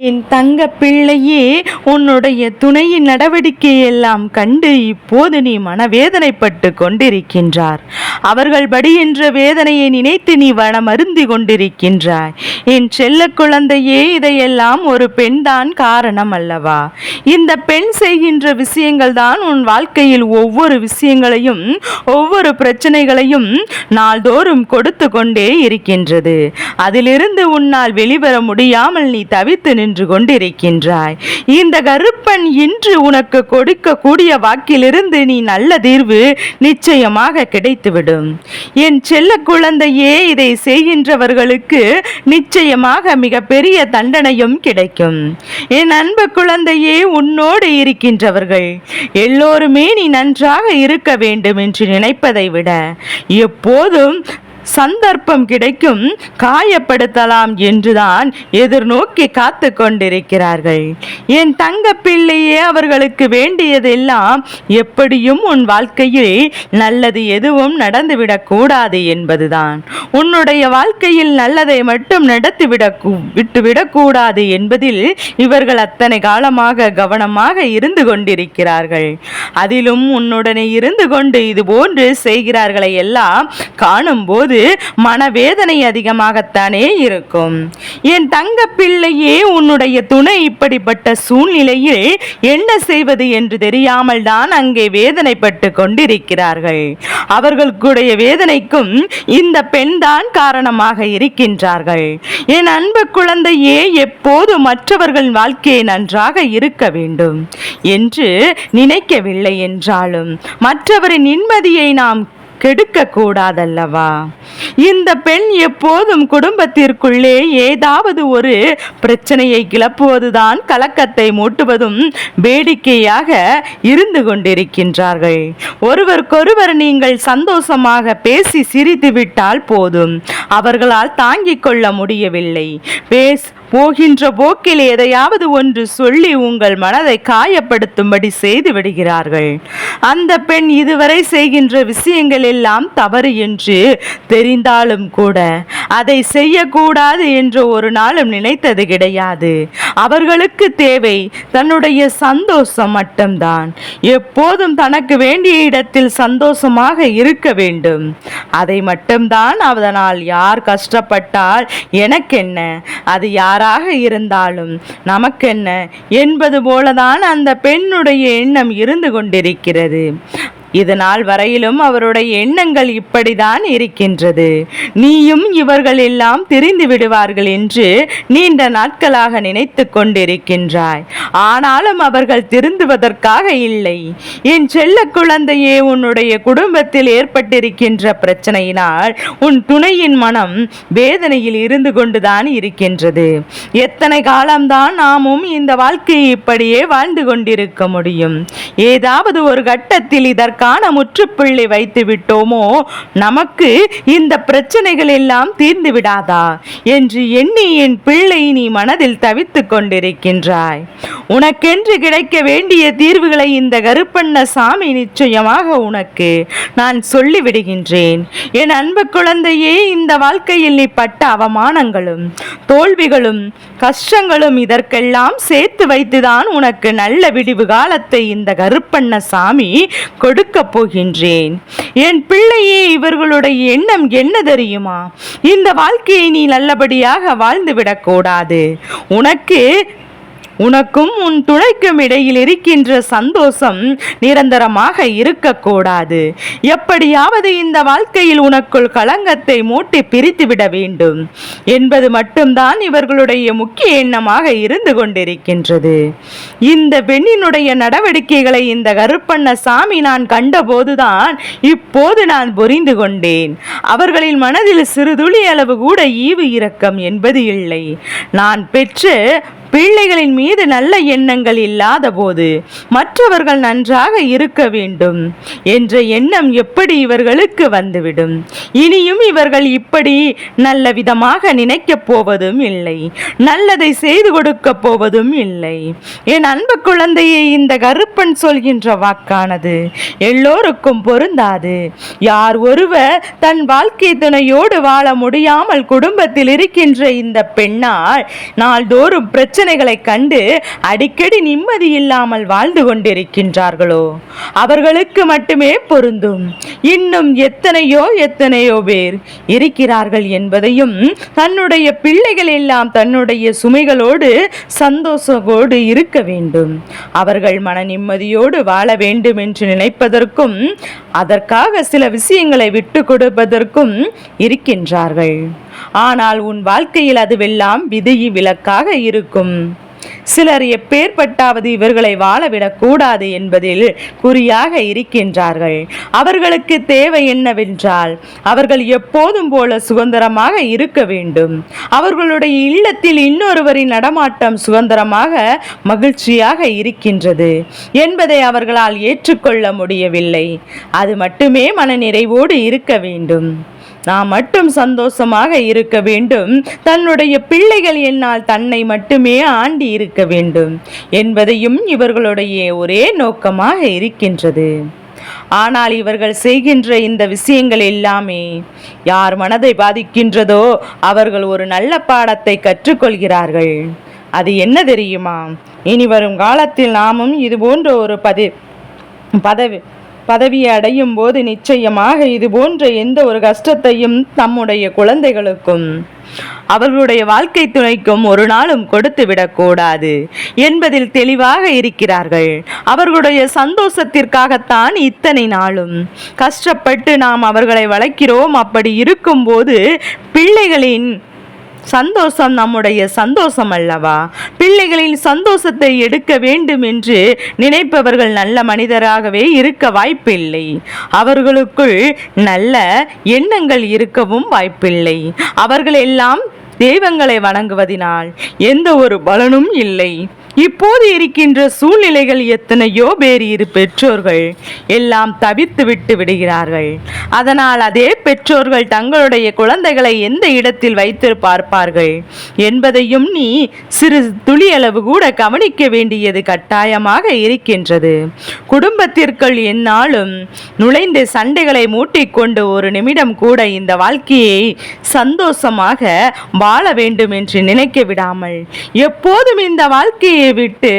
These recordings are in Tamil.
என் தங்க பிள்ளையே உன்னுடைய துணையின் நடவடிக்கையெல்லாம் கண்டு இப்போது நீ மனவேதனைப்பட்டு கொண்டிருக்கின்றார். அவர்கள் படி என்ற வேதனையை நினைத்து நீ வனமருந்தி கொண்டிருக்கின்றாய். என் செல்ல குழந்தையே இதையெல்லாம் ஒரு பெண்தான் காரணம் அல்லவா? இந்த பெண் செய்கின்ற விஷயங்கள் தான் உன் வாழ்க்கையில் ஒவ்வொரு விஷயங்களையும் ஒவ்வொரு பிரச்சனைகளையும் நாள்தோறும் கொடுத்து கொண்டே இருக்கின்றது. அதிலிருந்து உன்னால் வெளிவர முடியாமல் நீ தவித்து நின்று கொண்டிருக்கின்றாய். இந்த கருப்பன் இன்று உனக்கு கொடுக்கக்கூடிய வாக்கிலிருந்து நீ நல்ல தீர்வு நிச்சயமாக கிடைத்துவிடும். என் செல்ல குழந்தையே இதை செய்கின்றவர்களுக்கு நிச்சயமாக மிகப்பெரிய தண்டனையும் கிடைக்கும். என் அன்பு குழந்தையே உன்னோடு இருக்கின்றவர்கள் எல்லோருமே நீ நன்றாக இருக்க வேண்டும் என்று நினைப்பதை விட எப்போதும் சந்தர்ப்பம் கிடைக்கும் காயப்படுத்தலாம் என்றுதான் எதிர்நோக்கி காத்து கொண்டிருக்கிறார்கள் என் தங்க பிள்ளையே அவர்களுக்கு வேண்டியதெல்லாம் எப்படியும் உன் வாழ்க்கையில் நல்லது எதுவும் நடந்துவிடக் கூடாது என்பதுதான். உன்னுடைய வாழ்க்கையில் நல்லதை மட்டும் நடத்திவிடக் விட்டுவிடக்கூடாது என்பதில் இவர்கள் அத்தனை காலமாக கவனமாக இருந்து கொண்டிருக்கிறார்கள். அதிலும் உன்னுடனே இருந்து கொண்டு இது போன்று செய்கிறார்களை எல்லாம் காணும்போது மனவேதனை அதிகமாகத்தானே இருக்கும். என் தங்க பிள்ளையே உன்னுடைய துணை இப்படிப்பட்ட சூழ்நிலையில் என்ன செய்வது என்று தெரியாமல் தான் அங்கே வேதனைப்பட்டு கொண்டிருக்கிறார்கள். அவர்களுடைய வேதனைக்கும் இந்த பெண்தான் காரணமாக இருக்கின்றார்கள். என் அன்பு குழந்தையே எப்போது மற்றவர்கள் வாழ்க்கையை நன்றாக இருக்க வேண்டும் என்று நினைக்கவில்லை என்றாலும் மற்றவரின் நிம்மதியை நாம் கெடுக்க கூடாதல்லவா இந்த பெண் எப்போதும் குடும்பத்திற்குள்ளே ஏதாவது ஒரு பிரச்சனையை கிளப்புவதுதான் கலக்கத்தை மூட்டுவதும் வேடிக்கையாக இருந்து கொண்டிருக்கின்றார்கள். ஒருவருக்கொருவர் நீங்கள் சந்தோஷமாக பேசி சிரித்து விட்டால் போதும். அவர்களால் தாங்கிக் கொள்ள முடியவில்லை. பேஸ் போகின்ற போக்கில் எதையாவது ஒன்று சொல்லி உங்கள் மனதை காயப்படுத்தும்படி செய்து விடுகிறார்கள். அந்த பெண் இதுவரை செய்கின்ற விஷயங்கள் எல்லாம் தவறு என்று தெரிந்தாலும் கூட அதை செய்யக்கூடாது என்று ஒரு நாளும் நினைத்தது கிடையாது. அவர்களுக்கு தேவை தன்னுடைய சந்தோஷம் மட்டும்தான். எப்போதும் தனக்கு வேண்டிய இடத்தில் சந்தோஷமாக இருக்க வேண்டும். அதை மட்டும்தான் அதனால் யார் கஷ்டப்பட்டால் எனக்கென்ன? அது யார் யாராக இருந்தாலும் நமக்கென்ன? என்பது போலதான் அந்த பெண்ணுடைய எண்ணம் இருந்து கொண்டிருக்கிறது. இதனால் வரையிலும் அவருடைய எண்ணங்கள் இப்படிதான் இருக்கின்றது. நீயும் இவர்கள் எல்லாம் திரிந்து விடுவார்கள் என்று நீண்ட நாட்களாக நினைத்து கொண்டிருக்கின்றாய். ஆனாலும் அவர்கள் திருந்துவதற்காக இல்லை. என் செல்ல குழந்தையே உன்னுடைய குடும்பத்தில் ஏற்பட்டிருக்கின்ற பிரச்சனையினால் உன் துணையின் மனம் வேதனையில் இருந்து கொண்டுதான் இருக்கின்றது. எத்தனை காலம்தான் நாமும் இந்த வாழ்க்கையை இப்படியே வாழ்ந்து கொண்டிருக்க முடியும். ஏதாவது ஒரு கட்டத்தில் இதற்கு அதற்கான முற்றுப்புள்ளி வைத்து விட்டோமோ? நமக்கு இந்த பிரச்சனைகள் எல்லாம் தீர்ந்து விடாதா? என்று எண்ணி என் பிள்ளை நீ மனதில் தவித்துக் கொண்டிருக்கின்றாய். உனக்கென்று கிடைக்க வேண்டிய தீர்வுகளை இந்த கருப்பண்ண சாமி நிச்சயமாக உனக்கு நான் சொல்லிவிடுகின்றேன். என் அன்பு குழந்தையே இந்த வாழ்க்கையில் நீ பட்ட அவமானங்களும் தோல்விகளும் கஷ்டங்களும் இதற்கெல்லாம் சேர்த்து வைத்துதான் உனக்கு நல்ல விடிவு காலத்தை இந்த கருப்பண்ண சாமி கொடுக்க போகின்றேன். என் பிள்ளையே இவர்களுடைய எண்ணம் என்ன தெரியுமா? இந்த வாழ்க்கையை நீ நல்லபடியாக வாழ்ந்துவிடக் கூடாது. உனக்கு உனக்கும் உன் துணைக்கும் இடையில் இருக்கின்ற சந்தோஷம் நிரந்தரமாக இருக்கக்கூடாது. எப்படியாவது இந்த வாழ்க்கையில் உனக்குள் களங்கத்தை மூட்டி பிரித்துவிட வேண்டும். என்பது மட்டும்தான் இவர்களுடைய முக்கிய எண்ணமாக இருந்து கொண்டிருக்கின்றது. இந்த பெண்ணினுடைய நடவடிக்கைகளை இந்த கருப்பண்ண சாமி நான் கண்டபோதுதான் இப்போது நான் புரிந்து கொண்டேன். அவர்களின் மனதில் சிறுதுளி அளவு கூட ஈவு இரக்கம் என்பது இல்லை. நான் பெற்று பிள்ளைகளின் மீது நல்ல எண்ணங்கள் இல்லாத போது மற்றவர்கள் நன்றாக இருக்க வேண்டும் என்ற எண்ணம் எப்படி இவர்களுக்கு வந்துவிடும்? இனியும் இவர்கள் இப்படி நல்ல விதமாக நினைக்கப் போவதும் இல்லை நல்லதை செய்து கொடுக்க போவதும் இல்லை. என் அன்பு குழந்தையை இந்த கருப்பன் சொல்கின்ற வாக்கானது எல்லோருக்கும் பொருந்தாது. யார் ஒருவர் தன் வாழ்க்கை துணையோடு வாழ முடியாமல் குடும்பத்தில் இருக்கின்ற இந்த பெண்ணால் நாள்தோறும் பிரச்சனை பிரச்சனைகளை கண்டு அடிக்கடி நிம்மதி இல்லாமல் வாழ்ந்து கொண்டிருக்கின்றார்களோ? அவர்களுக்கு மட்டுமே பொருந்தும். இன்னும் எத்தனையோ எத்தனையோ பேர் இருக்கிறார்கள் என்பதையும் தன்னுடைய பிள்ளைகள் எல்லாம் தன்னுடைய சுமைகளோடு சந்தோஷத்தோடு இருக்க வேண்டும். அவர்கள் மன நிம்மதியோடு வாழ வேண்டும் என்று நினைப்பதற்கும் அதற்காக சில விஷயங்களை விட்டு கொடுப்பதற்கும் இருக்கின்றார்கள். ஆனால் உன் வாழ்க்கையில் அதுவெல்லாம் விதி விலக்காக இருக்கும். சிலர் எப்பேற்பட்டாவது இவர்களை வாழவிடக்கூடாது என்பதில் குறியாக இருக்கின்றார்கள். அவர்களுக்கு தேவை என்னவென்றால் அவர்கள் எப்போதும் போல சுதந்திரமாக இருக்க வேண்டும். அவர்களுடைய இல்லத்தில் இன்னொருவரின் நடமாட்டம் சுதந்திரமாக மகிழ்ச்சியாக இருக்கின்றது என்பதை அவர்களால் ஏற்றுக்கொள்ள முடியவில்லை. அது மட்டுமே மனநிறைவோடு இருக்க வேண்டும். நாம் மட்டும் சந்தோஷமாக இருக்க வேண்டும். தன்னுடைய பிள்ளைகள் என்னால் தன்னை மட்டுமே ஆண்டி இருக்க வேண்டும் என்பதையும் இவர்களுடைய ஒரே நோக்கமாக இருக்கின்றது. ஆனால் இவர்கள் செய்கின்ற இந்த விஷயங்கள் எல்லாமே யார் மனதை பாதிக்கின்றதோ அவர்கள் ஒரு நல்ல பாடத்தை கற்றுக்கொள்கிறார்கள். அது என்ன தெரியுமா? இனி வரும் காலத்தில் நாமும் இது போன்ற ஒரு பதி பதவி பதவியை அடையும் போது நிச்சயமாக இது போன்ற எந்த ஒரு கஷ்டத்தையும் தம்முடைய குழந்தைகளுக்கும் அவர்களுடைய வாழ்க்கை துணைக்கும் ஒரு நாளும் கொடுத்து விடக்கூடாது என்பதில் தெளிவாக இருக்கிறார்கள். அவர்களுடைய சந்தோஷத்திற்காகத்தான் இத்தனை நாளும் கஷ்டப்பட்டு நாம் அவர்களை வளர்க்கிறோம். அப்படி இருக்கும்போது பிள்ளைகளின் சந்தோஷம் நம்முடைய சந்தோஷம் அல்லவா? பிள்ளைகளின் சந்தோஷத்தை எடுக்க வேண்டும் என்று நினைப்பவர்கள் நல்ல மனிதராகவே இருக்க வாய்ப்பில்லை. அவர்களுக்குள் நல்ல எண்ணங்கள் இருக்கவும் வாய்ப்பில்லை. அவர்கள் எல்லாம் தெய்வங்களை வணங்குவதினால் எந்த ஒரு பலனும் இல்லை. இப்போது இருக்கின்ற சூழ்நிலைகள் எத்தனையோ பேர் இரு பெற்றோர்கள் எல்லாம் தவித்து விட்டு விடுகிறார்கள். அதனால் அதே பெற்றோர்கள் தங்களுடைய குழந்தைகளை எந்த இடத்தில் வைத்து பார்ப்பார்கள்? என்பதையும் நீ சிறு துளியளவு கூட கவனிக்க வேண்டியது கட்டாயமாக இருக்கின்றது. குடும்பத்திற்குள் என்னாலும் நுழைந்து சண்டைகளை மூட்டிக்கொண்டு ஒரு நிமிடம் கூட இந்த வாழ்க்கையை சந்தோஷமாக வாழ வேண்டும் என்று நினைக்க விடாமல் எப்போதும் இந்த வாழ்க்கையை விட்டு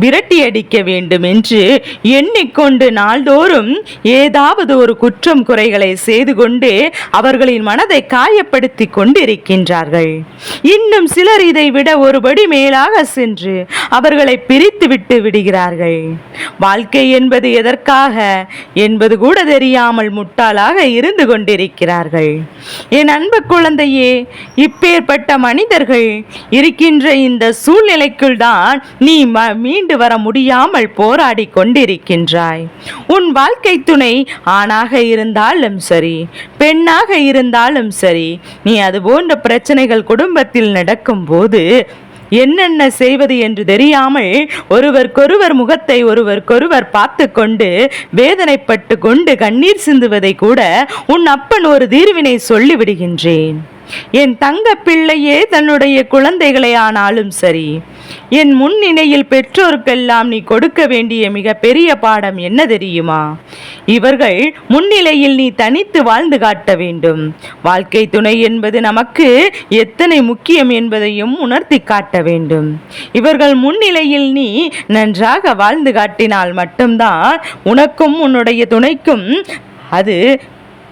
விரட்டியடிக்க வேண்டும் என்று எண்ணிக்கொண்டு நாள்தோறும் ஏதாவது ஒரு குற்றம் குறைகளை செய்து கொண்டு அவர்களின் மனதை காயப்படுத்தி கொண்டிருக்கின்றார்கள். இன்னும் சிலர் இதை விட ஒருபடி மேலாக சென்று அவர்களை பிரித்து விட்டு விடுகிறார்கள். வாழ்க்கை என்பது எதற்காக? என்பது கூட தெரியாமல் முட்டாளாக இருந்து கொண்டிருக்கிறார்கள். என் அன்பு குழந்தையே இப்பேற்பட்ட மனிதர்கள் இருக்கின்ற இந்த சூழ்நிலைக்குள் தான் நீ ம- மீண்டு வர முடியாமல் போராடி கொண்டிருக்கின்றாய். உன் வாழ்க்கை துணை ஆணாக இருந்தாலும் சரி பெண்ணாக இருந்தாலும் சரி நீ அது போன்ற பிரச்சனைகள் குடும்பத்தில் நடக்கும்போது என்னென்ன செய்வது என்று தெரியாமல் ஒருவருக்கொருவர் முகத்தை ஒருவருக்கொருவர் பார்த்து கொண்டு வேதனைப்பட்டு கொண்டு கண்ணீர் சிந்துவதை கூட உன் அப்பன் ஒரு தீர்வினை சொல்லிவிடுகின்றேன். என் தங்க பிள்ளையே தன்னுடைய குழந்தைகளை ஆனாலும் சரி என் முன்னிலையில் பெற்றோருக்கெல்லாம் நீ கொடுக்க வேண்டிய மிக பெரிய பாடம் என்ன தெரியுமா? இவர்கள் முன்னிலையில் நீ தனித்து வாழ்ந்து காட்ட வேண்டும். வாழ்க்கை துணை என்பது நமக்கு எத்தனை முக்கியம் என்பதையும் உணர்த்தி காட்ட வேண்டும். இவர்கள் முன்னிலையில் நீ நன்றாக வாழ்ந்து காட்டினால் மட்டும்தான் உனக்கும் உன்னுடைய துணைக்கும் அது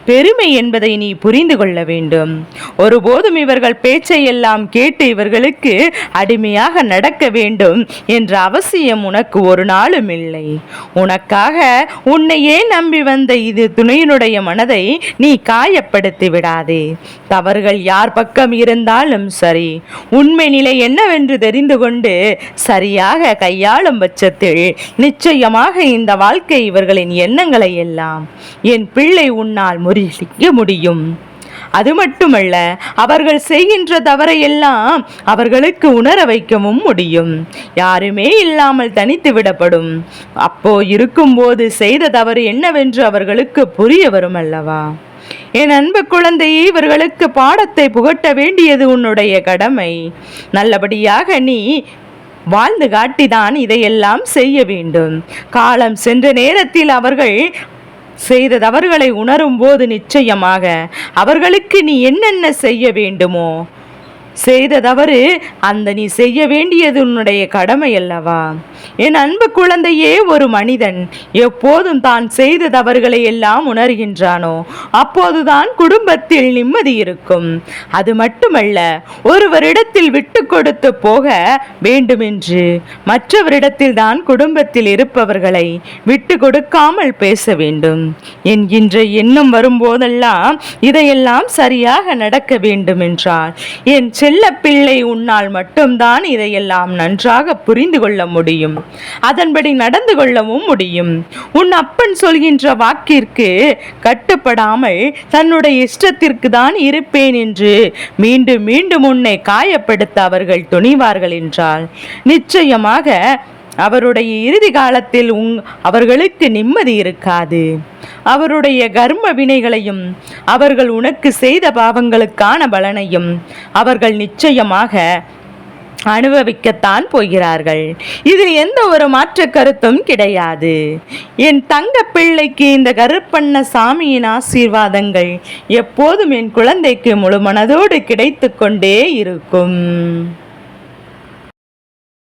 பெருமை என்பதை நீ புரிந்து கொள்ள வேண்டும். ஒருபோதும் இவர்கள் பேச்சை எல்லாம் கேட்டு இவர்களுக்கு அடிமையாக நடக்க வேண்டும் என்ற அவசியம் உனக்கு ஒரு நாளும் இல்லை. உனக்காக உன்னையே நம்பி வந்த இது துணையினுடைய மனதை நீ காயப்படுத்தி விடாதே. தவறுகள் யார் பக்கம் இருந்தாலும் சரி உண்மை நிலை என்னவென்று தெரிந்து கொண்டு சரியாக கையாளும் பட்சத்தில் நிச்சயமாக இந்த வாழ்க்கை இவர்களின் எண்ணங்களை எல்லாம் என் பிள்ளை உன்னால் முறியடிக்க முடியும். அது மட்டுமல்ல அவர்கள் செய்கின்ற தவறையெல்லாம் அவர்களுக்கு உணர வைக்கவும் முடியும். யாருமே இல்லாமல் தனித்து விடப்படும். அப்போ இருக்கும்போது செய்த தவறு என்னவென்று அவர்களுக்கு புரிய வரும் அல்லவா? என் அன்பு குழந்தையே இவர்களுக்கு பாடத்தை புகட்ட வேண்டியது உன்னுடைய கடமை. நல்லபடியாக நீ வாழ்ந்து காட்டிதான் இதையெல்லாம் செய்ய வேண்டும். காலம் சென்ற நேரத்தில் அவர்கள் செய்த தவறுகளை உணரும் போது நிச்சயமாக அவர்களுக்கு நீ என்னென்ன செய்ய வேண்டுமோ செய்த தவறு அந்த நீ செய்ய வேண்டியது உன்னுடைய கடமை அல்லவா? என் அன்பு குழந்தையே ஒரு மனிதன் எப்போதும் தான் செய்த தவறுகளை எல்லாம் உணர்கின்றானோ அப்போதுதான் குடும்பத்தில் நிம்மதி இருக்கும். அது மட்டுமல்ல ஒருவரிடத்தில் விட்டு கொடுத்து போக வேண்டுமென்று மற்றவரிடத்தில் தான் குடும்பத்தில் இருப்பவர்களை விட்டு கொடுக்காமல் பேச வேண்டும். என்கின்ற எண்ணம் வரும்போதெல்லாம் இதையெல்லாம் சரியாக நடக்க வேண்டும் என்றால் என் செல்ல பிள்ளை உன்னால் மட்டும்தான் இதையெல்லாம் நன்றாக புரிந்து கொள்ள முடியும். அதன்படி நடந்து கொள்ளவும் முடியும். உன் அப்பன் சொல்கின்ற வாக்கிற்கு கட்டுப்படாமல் தன்னுடைய இஷ்டத்திற்கு தான் இருப்பேன் என்று மீண்டும் மீண்டும் உன்னை காயப்படுத்த அவர்கள் துணிவார்கள் என்றால் நிச்சயமாக அவருடைய இறுதி காலத்தில் உங் அவர்களுக்கு நிம்மதி இருக்காது. அவருடைய கர்ம வினைகளையும் அவர்கள் உனக்கு செய்த பாவங்களுக்கான பலனையும் அவர்கள் நிச்சயமாக அனுபவிக்கத்தான் போகிறார்கள். இதில் எந்த ஒரு மாற்று கருத்தும் கிடையாது. என் தங்க பிள்ளைக்கு இந்த கருப்பண்ண சாமியின் ஆசீர்வாதங்கள் எப்போதும் என் குழந்தைக்கு முழு மனதோடு கிடைத்து கொண்டே இருக்கும்.